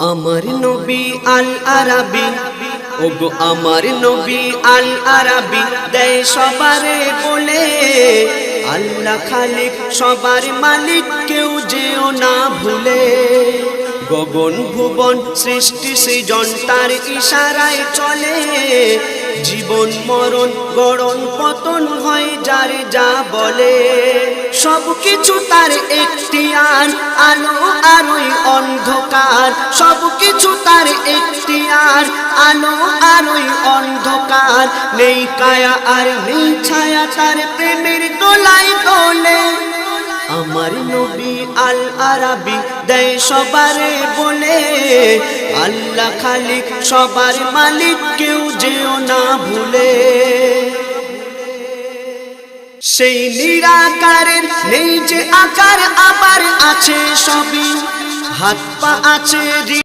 আমার নবী আল আরাবি ওগো আমার নবী আল আরাবি দেয় সবারে বলে আল্লাহ খালিক সবার মালিক, কেউ যেও না ভুলে। গগন ভুবন সৃষ্টি সৃজন, তার ইশারায় চলে। জীবন মরণ গড়ন পতন হয়, যার যা বলে। সব কিছু তার এখতিয়ার, আলো আলোই অন্ধকার সব কিছু তার এখতিয়ার। আলো আলোই অন্ধকার, নেই কায়া আর নেই ছায়া, তার প্রেমের দোলাই দোলে। আমার নবী আল আরাবি দেয় সবারে বলে, আল্লাহ খালিক সবার মালিক, কেউ যেও না ভুলে। সেই নিরাকারের নেই যে আকার, আবার আছে সবই। হাত পা আছে